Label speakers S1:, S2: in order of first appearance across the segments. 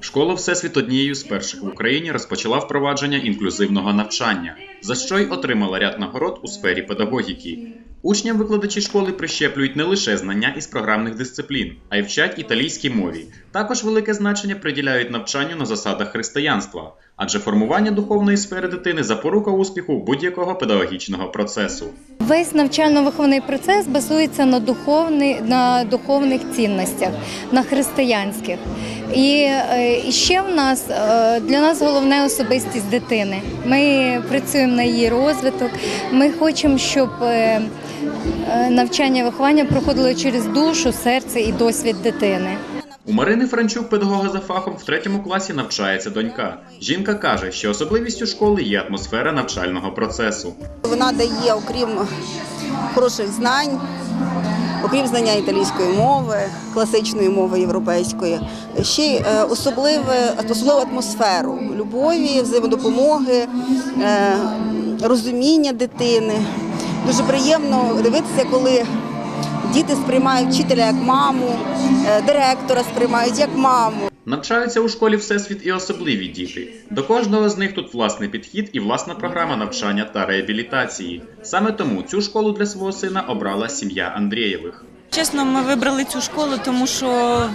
S1: Школа Всесвіт однією з перших в Україні розпочала впровадження інклюзивного навчання, за що й отримала ряд нагород у сфері педагогіки. Учням викладачі школи прищеплюють не лише знання із програмних дисциплін, а й вчать італійській мові. Також велике значення приділяють навчанню на засадах християнства, адже формування духовної сфери дитини запорука успіху будь-якого педагогічного процесу.
S2: Весь навчально-виховний процес базується на, духовний, на духовних цінностях, на християнських. І, е, і ще в нас е, для нас головне особистість дитини. Ми працюємо на її розвиток. Ми хочемо, щоб е, навчання виховання проходило через душу, серце і досвід дитини.
S1: У Марини Франчук, педагога за фахом, в третьому класі навчається донька. Жінка каже, що особливістю школи є атмосфера навчального процесу.
S3: Вона дає, окрім хороших знань, окрім знання італійської мови, класичної мови європейської, ще й е, особливе, особливу атмосферу любові, взаємодопомоги, е, розуміння дитини. Дуже приємно дивитися, коли діти сприймають вчителя як маму, е, директора сприймають як маму.
S1: Навчаються у школі Всесвіт і особливі діти. До кожного з них тут власний підхід і власна програма навчання та реабілітації. Саме тому цю школу для свого сина обрала сім'я Андрієвих.
S4: Чесно, ми вибрали цю школу, тому що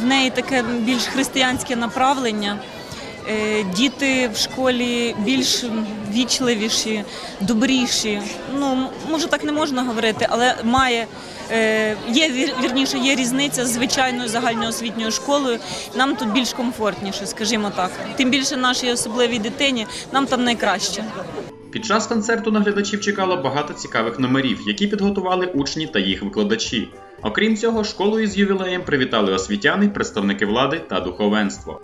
S4: в неї таке більш християнське направлення. Е, Діти в школі більш вічливіші, добріші. Ну може так не можна говорити, але має е, є вірніше, є різниця з звичайною загальноосвітньою школою. Нам тут більш комфортніше, скажімо так. Тим більше нашій особливій дитині нам там найкраще.
S1: Під час концерту на глядачів чекало багато цікавих номерів, які підготували учні та їх викладачі. Окрім цього, школу із ювілеєм привітали освітяни, представники влади та духовенство.